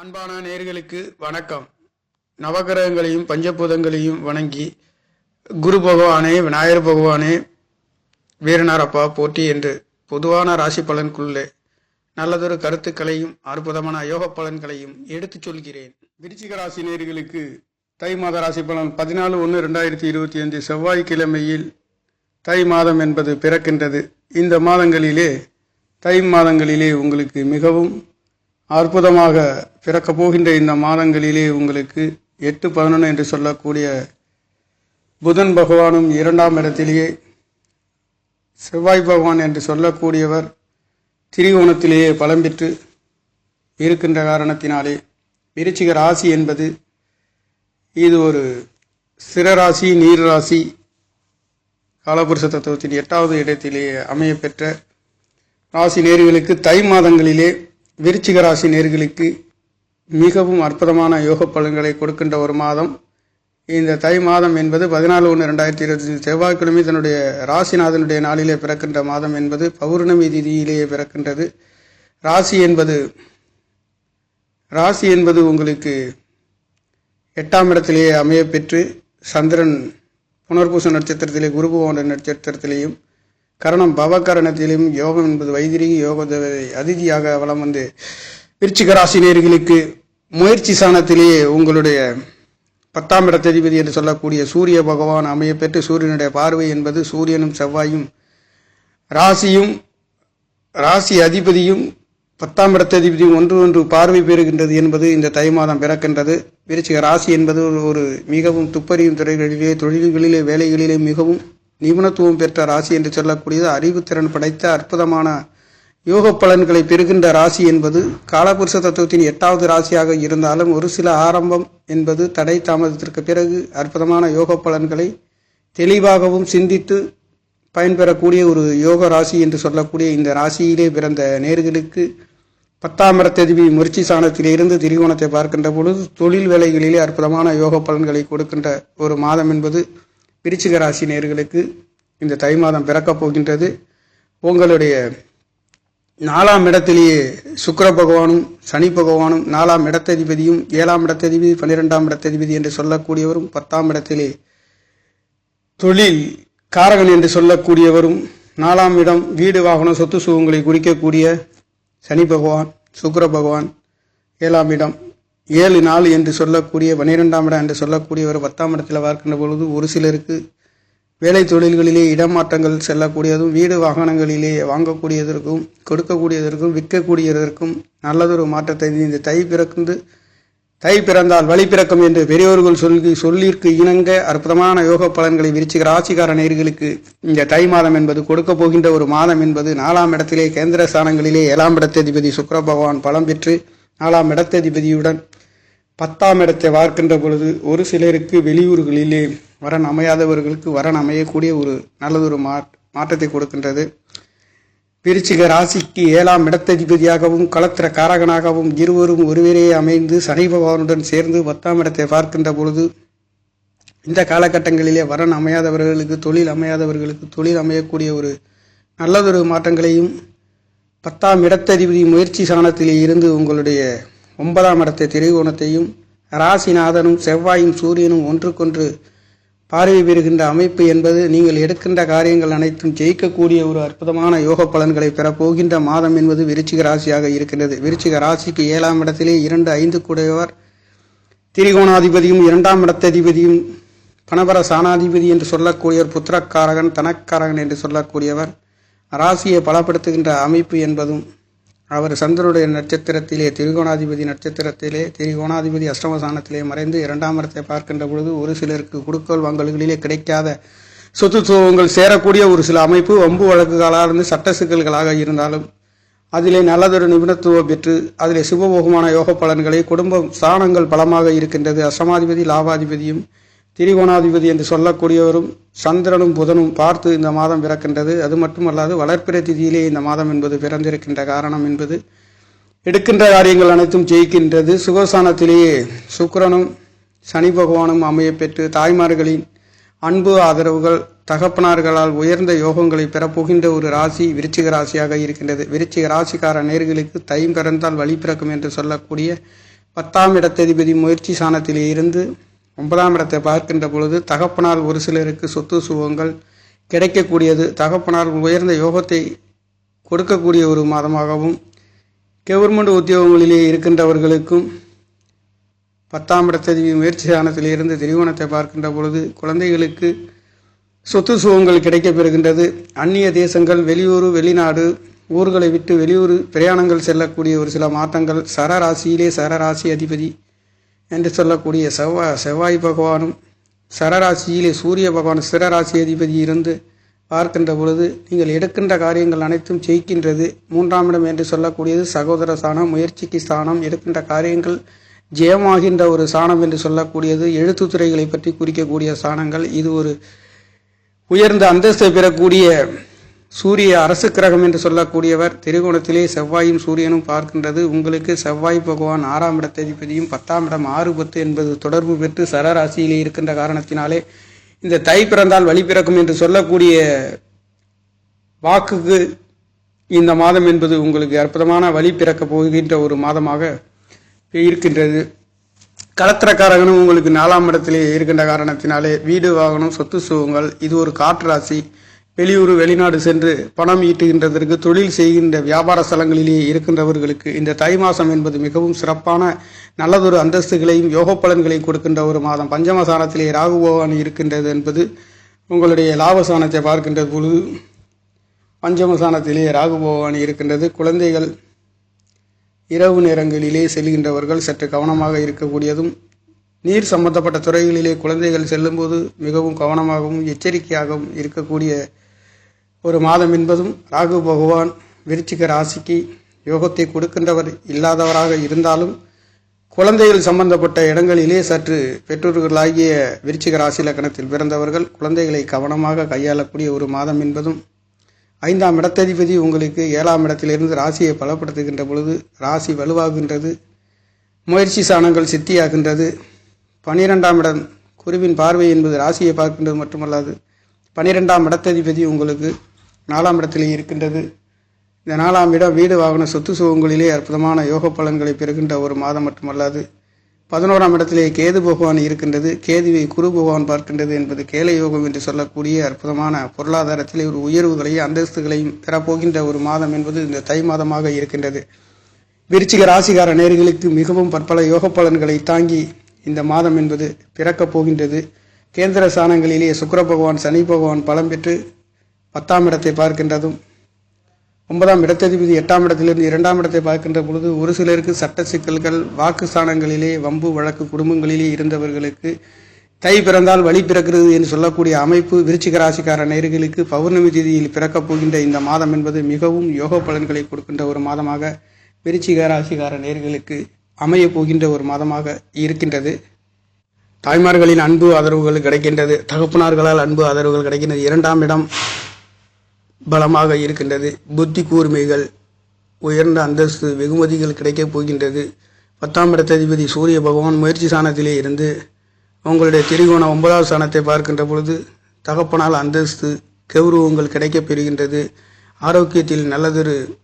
அன்பான நேர்களுக்கு வணக்கம். நவகிரகங்களையும் பஞ்சபூதங்களையும் வணங்கி குரு பகவானே விநாயகர் பகவானே வீரனாரப்பா போட்டி என்று பொதுவான ராசி பலனுக்குள்ளே நல்லதொரு கருத்துக்களையும் அற்புதமான யோக பலன்களையும் எடுத்துச் சொல்கிறேன். விருச்சிக ராசி நேர்களுக்கு தை மாத ராசி பலன் பதினாலு ஒன்று ரெண்டாயிரத்தி இருபத்தி அஞ்சு செவ்வாய்க்கிழமையில் தை மாதம் என்பது பிறக்கின்றது. இந்த மாதங்களிலே தை மாதங்களிலே உங்களுக்கு மிகவும் அற்புதமாக பிறக்கப் போகின்ற இந்த மாதங்களிலே உங்களுக்கு எட்டு பதினொன்று என்று சொல்லக்கூடிய புதன் பகவானும் இரண்டாம் இடத்திலேயே செவ்வாய் பகவான் என்று சொல்லக்கூடியவர் திரிகோணத்திலேயே பலம் பெற்று இருக்கின்ற காரணத்தினாலே விருச்சிக ராசி என்பது இது ஒரு சிறராசி நீர் ராசி காலபுருஷ தத்துவத்தின் எட்டாவது இடத்திலே அமையப்பெற்ற ராசி நேர்களுக்கு தை மாதங்களிலே விருச்சிக ராசி நேர்களுக்கு மிகவும் அற்புதமான யோக பலன்களை கொடுக்கின்ற ஒரு மாதம். இந்த தை மாதம் என்பது பதினாலு ஒன்று ரெண்டாயிரத்தி இருபத்தி செவ்வாய்க்கிழமை தன்னுடைய ராசிநாதனுடைய நாளிலே பிறக்கின்ற மாதம் என்பது பௌர்ணமி திதியிலேயே பிறக்கின்றது. ராசி என்பது ராசி என்பது உங்களுக்கு எட்டாம் இடத்திலேயே அமையப்பெற்று சந்திரன் புனர்பூச நட்சத்திரத்திலே குரு பகவான நட்சத்திரத்திலேயும் கரணம் பவகரணத்திலும் யோகம் என்பது வைதிரிக யோக தேவதை அதிதியாக வலம் வந்து விருச்சிக ராசி நேர்களுக்கு முயற்சி சாணத்திலேயே உங்களுடைய பத்தாம் இடத்ததிபதி என்று சொல்லக்கூடிய சூரிய பகவான் அமையப்பெற்று சூரியனுடைய பார்வை என்பது சூரியனும் செவ்வாயும் ராசியும் ராசி அதிபதியும் பத்தாம் இடத்ததிபதியும் ஒன்று ஒன்று பார்வை பெறுகின்றது என்பது இந்த தை மாதம் பிறக்கின்றது. விருச்சிக ராசி என்பது ஒரு- ஒரு மிகவும் துப்பறியும் துறைகளிலே தொழில்களிலே வேலைகளிலே மிகவும் நிபுணத்துவம் பெற்ற ராசி என்று சொல்லக்கூடியது அறிவுத்திறன் படைத்த அற்புதமான யோக பலன்களை பெறுகின்ற ராசி என்பது காலபுருஷ தத்துவத்தின் எட்டாவது ராசியாக இருந்தாலும் ஒரு சில ஆரம்பம் என்பது தடை தாமதத்திற்கு பிறகு அற்புதமான யோக பலன்களை தெளிவாகவும் சிந்தித்து பயன்பெறக்கூடிய ஒரு யோக ராசி என்று சொல்லக்கூடிய இந்த ராசியிலே பிறந்த நேர்களுக்கு பத்தாம் இடத்ததிபதி முயற்சி சாணத்திலிருந்து திரிகோணத்தை பார்க்கின்ற பொழுது தொழில் வேலைகளிலே அற்புதமான யோக பலன்களை கொடுக்கின்ற ஒரு மாதம் என்பது விருச்சிக ராசி நேர்களுக்கு இந்த தை மாதம் பிறக்கப் போகின்றது. உங்களுடைய நாலாம் இடத்திலேயே சுக்கர பகவானும் சனி பகவானும் நாலாம் இடத்ததிபதியும் ஏழாம் இடத்ததிபதி பன்னிரெண்டாம் இடத்ததிபதி என்று சொல்லக்கூடியவரும் பத்தாம் இடத்திலே தொழில் காரகன் என்று சொல்லக்கூடியவரும் நாலாம் இடம் வீடு வாகனம் சொத்து சுகங்களை குறிக்கக்கூடிய சனி பகவான் சுக்கர பகவான் ஏழாம் இடம் ஏழு நாள் என்று சொல்லக்கூடிய பன்னிரெண்டாம் இடம் என்று சொல்லக்கூடியவர் பத்தாம் இடத்தில் பார்க்கின்ற பொழுது ஒரு சிலருக்கு வேலை தொழில்களிலே இடமாற்றங்கள் செல்லக்கூடியதும் வீடு வாகனங்களிலே வாங்கக்கூடியதற்கும் கொடுக்கக்கூடியதற்கும் விற்கக்கூடியதற்கும் நல்லதொரு மாற்றத்தை இந்த தை பிறந்து தை பிறந்தால் வழி பிறக்கும் என்று பெரியோர்கள் சொல்லி சொல்லிற்கு இணங்க அற்புதமான யோக பலன்களை விரிச்சுகிற ராசிக்கார நேர்களுக்கு இந்த தை மாதம் என்பது கொடுக்க போகின்ற ஒரு மாதம் என்பது நாலாம் இடத்திலே கேந்திர ஸ்தானங்களிலே ஏழாம் இடத்ததிபதி சுக்கர பகவான் பலம் பெற்று நாலாம் இடத்ததிபதியுடன் பத்தாம் இடத்தை பார்க்கின்ற பொழுது ஒரு சிலருக்கு வெளியூர்களிலே வரன் அமையாதவர்களுக்கு வரன் அமையக்கூடிய ஒரு நல்லதொரு மா மாற்றத்தை கொடுக்கின்றது. விருச்சிக ராசிக்கு ஏழாம் இடத்ததிபதியாகவும் களத்திர காரகனாகவும் இருவரும் ஒருவரே அமைந்து சனி பகவானுடன் சேர்ந்து பத்தாம் இடத்தை பார்க்கின்ற பொழுது இந்த காலகட்டங்களிலே வரன் அமையாதவர்களுக்கு தொழில் அமையாதவர்களுக்கு தொழில் அமையக்கூடிய ஒரு நல்லதொரு மாற்றங்களையும் பத்தாம் இடத்ததிபதி முயற்சி சாணத்திலே இருந்து உங்களுடைய ஒன்பதாம் இடத்தை திரிகோணத்தையும் ராசிநாதனும் செவ்வாயும் சூரியனும் ஒன்றுக்கொன்று பார்வை பெறுகின்ற அமைப்பு என்பது நீங்கள் எடுக்கின்ற காரியங்கள் அனைத்தும் ஜெயிக்கக்கூடிய ஒரு அற்புதமான யோக பலன்களை பெறப்போகின்ற மாதம் என்பது விருச்சிக ராசியாக இருக்கின்றது. விருச்சிக ராசிக்கு ஏழாம் இடத்திலே இரண்டு ஐந்து கூடையவர். திரிகோணாதிபதியும் இரண்டாம் இடத்ததிபதியும் பணபர சாணாதிபதி என்று சொல்லக்கூடியவர் புத்திரக்காரகன் தனக்காரகன் என்று சொல்லக்கூடியவர். ராசியை பலப்படுத்துகின்ற அமைப்பு என்பதும் அவர் சந்திரனுடைய நட்சத்திரத்திலே திரிகோணாதிபதி நட்சத்திரத்திலே திரிகோணாதிபதி அஷ்டமசானத்திலே மறைந்து இரண்டாம் இடத்தை பார்க்கின்ற பொழுது ஒரு சிலருக்கு குடுக்கல் வாங்கல்களிலே கிடைக்காத சொத்துத்துவங்கள் சேரக்கூடிய ஒரு சில அமைப்பு வம்பு வழக்குகளாக இருந்து சட்ட சிக்கல்களாக இருந்தாலும் அதிலே நல்லதொரு நிபுணத்துவம் பெற்று அதிலே சுபபோகமான யோக பலன்களை குடும்ப ஸ்தானங்கள் பலமாக இருக்கின்றது. அசமாதிபதி லாபாதிபதியும் திரிகோணாதிபதி என்று சொல்லக்கூடியவரும் சந்திரனும் புதனும் பார்த்து இந்த மாதம் பிறக்கின்றது. அது மட்டுமல்லாது வளர்ப்பிற திதியிலே இந்த மாதம் என்பது பிறந்திருக்கின்ற காரணம் என்பது எடுக்கின்ற காரியங்கள் அனைத்தும் ஜெயிக்கின்றது. சுகஸ்தானத்திலேயே சுக்கரனும் சனி பகவானும் அமையப்பெற்று தாய்மார்களின் அன்பு ஆதரவுகள் தகப்பனார்களால் உயர்ந்த யோகங்களை பெறப்போகின்ற ஒரு ராசி விருச்சிக ராசியாக இருக்கின்றது. விருச்சிக ராசிக்கார நேர்களுக்கு தை பிறந்தால் வழி பிறக்கும் என்று சொல்லக்கூடிய பத்தாம் இடத்ததிபதி முயற்சி சாணத்திலே இருந்து ஒன்பதாம் இடத்தை பார்க்கின்ற பொழுது தகப்பனால் ஒரு சிலருக்கு சொத்து சுகங்கள் கிடைக்கக்கூடியது. தகப்பனால் உயர்ந்த யோகத்தை கொடுக்கக்கூடிய ஒரு மாதமாகவும் கவர்மெண்ட் உத்தியோகங்களிலே இருக்கின்றவர்களுக்கும் பத்தாம் இடத்ததிபதி முயற்சி தானத்திலிருந்து திரிகோணத்தை பார்க்கின்ற பொழுது குழந்தைகளுக்கு சொத்து சுகங்கள் கிடைக்கப்பெறுகின்றது. அந்நிய தேசங்கள் வெளியூர் வெளிநாடு ஊர்களை விட்டு வெளியூர் பிரயாணங்கள் செல்லக்கூடிய ஒரு சில மாற்றங்கள். சரராசியிலே சரராசி அதிபதி என்று சொல்லக்கூடிய செவ்வாய் செவ்வாய் பகவானும் சரராசியிலே சூரிய பகவான் சிரராசி அதிபதி இருந்து பார்க்கின்ற பொழுது நீங்கள் எடுக்கின்ற காரியங்கள் அனைத்தும் ஜெயிக்கின்றது. மூன்றாம் இடம் என்று சொல்லக்கூடியது சகோதர ஸ்தானம் முயற்சிக்கு ஸ்தானம் எடுக்கின்ற காரியங்கள் ஜெயமாகின்ற ஒரு சாணம் என்று சொல்லக்கூடியது. எழுத்துத்துறைகளை பற்றி குறிக்கக்கூடிய சாணங்கள் இது ஒரு உயர்ந்த அந்தஸ்தை பெறக்கூடிய சூரிய அரசு கிரகம் என்று சொல்லக்கூடியவர் திரிகோணத்திலே செவ்வாயும் சூரியனும் பார்க்கின்றது. உங்களுக்கு செவ்வாய் பகவான் ஆறாம் இடத்ததிபதியும் பத்தாம் இடம் ஆறு பத்து என்பது தொடர்பு பெற்று சரராசியிலே இருக்கின்ற காரணத்தினாலே இந்த தை பிறந்தால் வழி பிறக்கும் என்று சொல்லக்கூடிய வாக்குக்கு இந்த மாதம் என்பது உங்களுக்கு அற்புதமான வழி பிறக்கப் போகின்ற ஒரு மாதமாக இருக்கின்றது. கலத்திரக்காரகனும் உங்களுக்கு நாலாம் இடத்திலே இருக்கின்ற காரணத்தினாலே வீடு வாகனம் சொத்து சுகங்கள் இது ஒரு காற்று ராசி. வெளியூர் வெளிநாடு சென்று பணம் ஈட்டுகின்றதற்கு தொழில் செய்கின்ற வியாபார ஸ்தலங்களிலே இருக்கின்றவர்களுக்கு இந்த தை மாதம் என்பது மிகவும் சிறப்பான நல்லதொரு அந்தஸ்துகளையும் யோக பலன்களையும் கொடுக்கின்ற ஒரு மாதம். பஞ்சமசானத்திலே ராகு பகவான் இருக்கின்றது என்பது உங்களுடைய லாபசானத்தை பார்க்கின்ற பொழுது பஞ்சமசானத்திலே ராகு பகவான் இருக்கின்றது. குழந்தைகள் இரவு நேரங்களிலே செல்கின்றவர்கள் சற்று கவனமாக இருக்கக்கூடியதும் நீர் சம்பந்தப்பட்ட துறைகளிலே குழந்தைகள் செல்லும்போது மிகவும் கவனமாகவும் எச்சரிக்கையாகவும் இருக்கக்கூடிய ஒரு மாதம் என்பதும் ராகு பகவான் விருச்சிக ராசிக்கு யோகத்தை கொடுக்கின்றவர் இல்லாதவராக இருந்தாலும் குழந்தைகள் சம்பந்தப்பட்ட இடங்களிலே சற்று பெற்றோர்களாகிய விருச்சிக ராசி லக்கணத்தில் பிறந்தவர்கள் குழந்தைகளை கவனமாக கையாளக்கூடிய ஒரு மாதம் என்பதும் ஐந்தாம் இடத்ததிபதி உங்களுக்கு ஏழாம் இடத்திலிருந்து ராசியை பலப்படுத்துகின்ற பொழுது ராசி வலுவாகின்றது முயற்சி சாணங்கள் சித்தியாகின்றது. பனிரெண்டாம் இடம் குருவின் பார்வை என்பது ராசியை பார்க்கின்றது மட்டுமல்லாது பனிரெண்டாம் இடத்ததிபதி உங்களுக்கு நாலாம் இடத்திலே இருக்கின்றது. இந்த நாலாம் இடம் வீடு வாகன சொத்து சுகங்களிலே அற்புதமான யோக பலன்களை பெறுகின்ற ஒரு மாதம் மட்டுமல்லாது பதினோராம் இடத்திலே கேது பகவான் இருக்கின்றது. கேதுவை குரு பகவான் பார்க்கின்றது என்பது கேலை யோகம் என்று சொல்லக்கூடிய அற்புதமான பொருளாதாரத்திலே ஒரு உயர்வுகளையும் அந்தஸ்துகளையும் பெறப்போகின்ற ஒரு மாதம் என்பது இந்த தை மாதமாக இருக்கின்றது. விருச்சிக ராசிகார நேர்களுக்கு மிகவும் பற்பல யோக பலன்களை தாங்கி இந்த மாதம் என்பது பிறக்கப் போகின்றது. கேந்திர ஸ்தானங்களிலே சுக்கர பகவான் சனி பகவான் பலம் பெற்று பத்தாம் இடத்தை பார்க்கின்றதும் ஒன்பதாம் இடத்ததிபதி எட்டாம் இடத்திலிருந்து இரண்டாம் இடத்தை பார்க்கின்ற பொழுது ஒரு சிலருக்கு சட்ட சிக்கல்கள் வாக்கு ஸ்தானங்களிலே வம்பு வழக்கு குடும்பங்களிலே இருந்தவர்களுக்கு தை பிறந்தால் வழி பிறக்கிறது என்று சொல்லக்கூடிய அமைப்பு விருச்சிக ராசிக்கார நேர்களுக்கு பௌர்ணமி திதியில் பிறக்கப் போகின்ற இந்த மாதம் என்பது மிகவும் யோக பலன்களை கொடுக்கின்ற ஒரு மாதமாக விருச்சிக ராசிக்கார நேர்களுக்கு அமையப் போகின்ற ஒரு மாதமாக இருக்கின்றது. தாய்மார்களின் அன்பு ஆதரவுகள் கிடைக்கின்றது. தகப்பனார்களால் அன்பு ஆதரவுகள் கிடைக்கின்றது. இரண்டாம் இடம் பலமாக இருக்கின்றது. புத்தி கூர்மைகள் உயர்ந்த அந்தஸ்து வெகுமதிகள் கிடைக்கப் போகின்றது. பத்தாம் இடத்ததிபதி சூரிய பகவான் முயற்சி சாணத்திலே இருந்து உங்களுடைய திரிகோண ஒன்பதாவது சாணத்தை பார்க்கின்ற பொழுது தகப்பனால் அந்தஸ்து கௌரவங்கள் கிடைக்கப் பெறுகின்றது. ஆரோக்கியத்தில் நல்லதொரு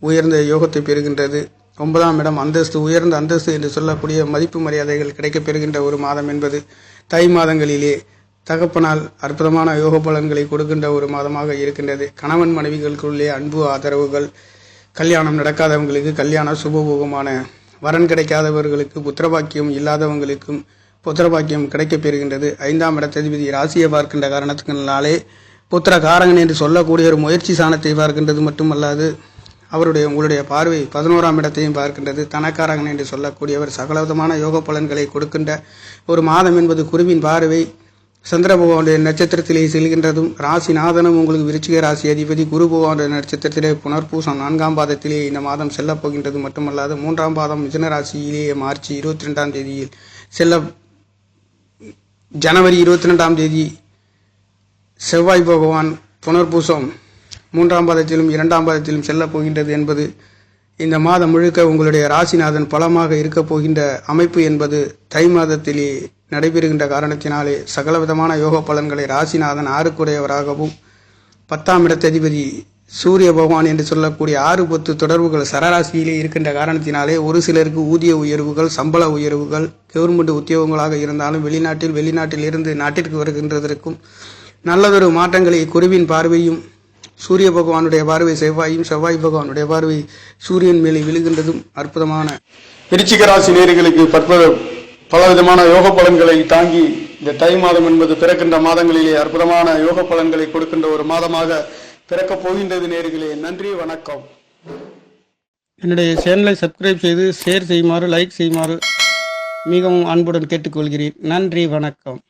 உயர்ந்த யோகத்தை பெறுகின்றது. ஒன்பதாம் இடம் அந்தஸ்து உயர்ந்த அந்தஸ்து என்று சொல்லக்கூடிய மதிப்பு மரியாதைகள் கிடைக்கப் பெறுகின்ற ஒரு மாதம் என்பது தை மாதங்களிலே தகப்பனால் அற்புதமான யோக பலன்களை கொடுக்கின்ற ஒரு மாதமாக இருக்கின்றது. கணவன் மனைவிகளுக்குள்ளே அன்பு ஆதரவுகள் கல்யாணம் நடக்காதவங்களுக்கு கல்யாண சுபபோகமான வரன் கிடைக்காதவர்களுக்கு புத்திரபாக்கியம் இல்லாதவங்களுக்கும் புத்திரபாக்கியம் கிடைக்கப் பெறுகின்றது ஐந்தாம் இடத்ததிபதி ராசியை பார்க்கின்ற காரணத்தினாலே புத்திர காரகன் என்று சொல்லக்கூடிய ஒரு முயற்சி சாணத்தை பார்க்கின்றது மட்டுமல்லாது அவருடைய உங்களுடைய பார்வை பதினோராம் இடத்தையும் பார்க்கின்றது. தனக்காரகன் என்று சொல்லக்கூடியவர் சகலவிதமான யோக பலன்களை கொடுக்கின்ற ஒரு மாதம் என்பது குருவின் பார்வை. சந்திர பகவானுடைய நட்சத்திரத்திலே செல்கின்றதும் ராசிநாதனும் உங்களுக்கு விருச்சிக ராசி அதிபதி குரு பகவானுடைய நட்சத்திரத்திலே புனர்பூசம் நான்காம் பாதத்திலே இந்த மாதம் செல்லப் போகின்றது. மட்டுமல்லாது மூன்றாம் பாதம் மிதுன ராசியிலேயே மார்ச் இருபத்தி ரெண்டாம் தேதியில் செல்ல ஜனவரி இருபத்தி ரெண்டாம் தேதி செவ்வாய் பகவான் புனர்பூசம் மூன்றாம் பாதத்திலும் இரண்டாம் பாதத்திலும் செல்லப் போகின்றது என்பது இந்த மாதம் முழுக்க உங்களுடைய ராசிநாதன் பலமாக இருக்கப் போகின்ற அமைப்பு என்பது தை மாதத்திலே நடைபெறுகின்ற காரணத்தினாலே சகலவிதமான யோக பலன்களை ராசிநாதன் ஆறுக்குடையவராகவும் பத்தாம் இடத்ததிபதி சூரிய பகவான் என்று சொல்லக்கூடிய ஆறு பத்து தொடர்புகள் சரராசியிலே இருக்கின்ற காரணத்தினாலே ஒரு சிலருக்கு ஊதிய உயர்வுகள் சம்பள உயர்வுகள் கவர்மெண்ட் உத்தியோகங்களாக இருந்தாலும் வெளிநாட்டில் வெளிநாட்டில் இருந்து நாட்டிற்கு வருகின்றதற்கும் நல்லதொரு மாற்றங்களை குருவின் பார்வையும் சூரிய பகவானுடைய பார்வை செவ்வாயும் செவ்வாய் பகவானுடைய பார்வை சூரியன் மேலே விழுகின்றதும் அற்புதமான. விருச்சிக ராசி நேர்களுக்கு பற்பல பலவிதமான யோக பலன்களை தாங்கி இந்த தை மாதம் என்பது பிறக்கின்ற மாதங்களிலே அற்புதமான யோக பலன்களை கொடுக்கின்ற ஒரு மாதமாக பிறக்கப் போகின்றது நேர்களே நன்றி வணக்கம். என்னுடைய சேனலை சப்ஸ்கிரைப் செய்து ஷேர் செய்யுமாறு லைக் செய்யுமாறு மிகவும் அன்புடன் கேட்டுக்கொள்கிறேன். நன்றி வணக்கம்.